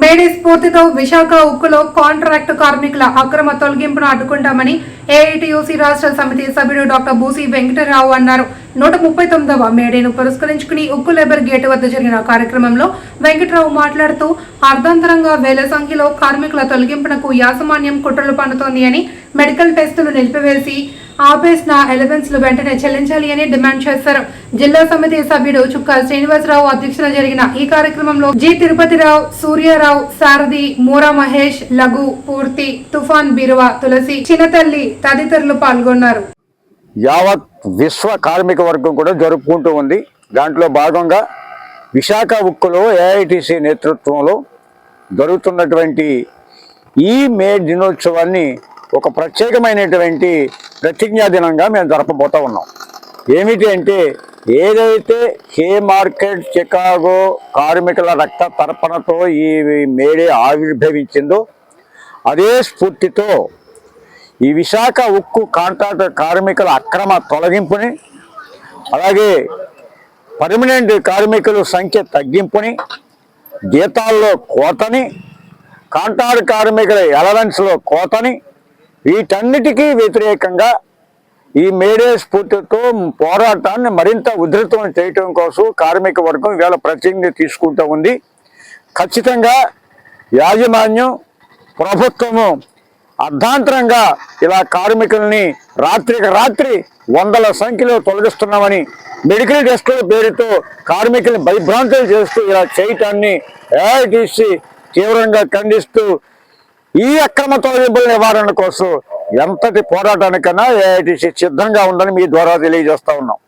May Day స్ఫూర్తితో Visakha ఉక్కులో contract కార్మికుల అక్రమ తొలగింపును అడ్డుకుంటామని ఏఐటియుసి రాష్ట్ర సమితి సభ్యుడు డాక్టర్ బూసి వెంకటరావు అన్నారు. నూట ముప్పై తొమ్మిదవ మేడేను పురస్కరించుకుని ఉక్కు లేబర్ గేటు వద్ద జరిగిన కార్యక్రమంలో వెంకటరావు మాట్లాడుతూ అర్ధాంతరంగా వేల సంఖ్యలో కార్మికుల తొలగింపునకు యాజమాన్యం కుట్రలు పన్నుతోంది అని మెడికల్ టెస్టులు నిలిపివేసి ఆపేసిన ఎలవెన్స్లు వెంటనే చెల్లించాలి అని డిమాండ్ చేశారు. జిల్లా సమితి సభ్యుడు చుక్కా శ్రీనివాసరావు అధ్యక్షతన జరిగిన ఈ కార్యక్రమంలో జి తిరుపతిరావు సూర్యారావు సారథి మూరా మహేష్ లఘు పూర్తి తుఫాన్ బీరువా తులసి చిన్నతల్లి తదితరులు పాల్గొన్నారు. యావత్ విశ్వ కార్మిక వర్గం కూడా జరుపుకుంటూ ఉంది. దాంట్లో భాగంగా విశాఖ ఉక్కులో ఏఐటిసి నేతృత్వంలో జరుగుతున్నటువంటి ఈ మే దినోత్సవాన్ని ఒక ప్రత్యేకమైనటువంటి ప్రతిజ్ఞా దినంగా మేము జరపబోతా ఉన్నాం. ఏమిటి అంటే ఏదైతే హే మార్కెట్ చికాగో కార్మికుల రక్త తర్పణతో ఈ మేడే ఆవిర్భవించిందో అదే స్ఫూర్తితో ఈ విశాఖ ఉక్కు కాంట్రాక్ట్ కార్మికుల అక్రమ తొలగింపుని అలాగే పర్మనెంట్ కార్మికుల సంఖ్య తగ్గింపుని జీతాల్లో కోతని కాంట్రాక్ట్ కార్మికుల ఎలవెన్స్లో కోతని వీటన్నిటికీ వ్యతిరేకంగా ఈ మేడే స్ఫూర్తితో పోరాటాన్ని మరింత ఉధృతం చేయటం కోసం కార్మిక వర్గం ఇవాళ ప్రతిజ్ఞ తీసుకుంటూ ఉంది. ఖచ్చితంగా యాజమాన్యం ప్రభుత్వము అర్ధాంతరంగా ఇలా కార్మికుల్ని రాత్రికి రాత్రి వందల సంఖ్యలో తొలగిస్తున్నామని మెడికల్ టెస్టుల పేరుతో కార్మికుల్ని భయభ్రాంతులు చేస్తూ ఇలా చేయటాన్ని ఏఐటీసీ తీవ్రంగా ఖండిస్తూ ఈ అక్రమ తొలగింపుల నివారణ కోసం ఎంతటి పోరాటానికన్నా ఏఐటీసీ సిద్ధంగా ఉందని మీ ద్వారా తెలియజేస్తా ఉన్నాం.